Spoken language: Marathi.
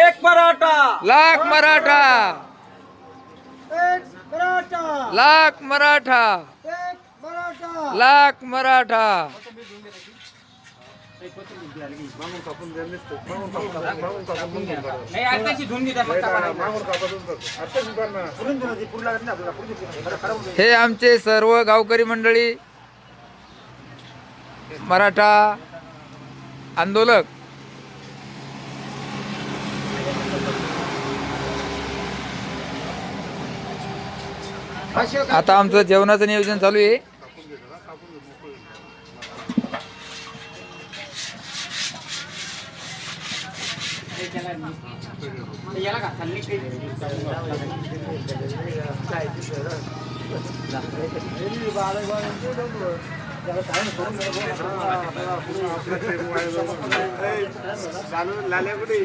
एक मराठा. लाख मराठा. एक मराठा. लाख मराठा. एक मराठा. लाख मराठा. हे आमचे सर्व गावकरी मंडळी मराठा आंदोलक. आता आमचं जेवणाचं नियोजन चालू आहे. लाल्या कुठे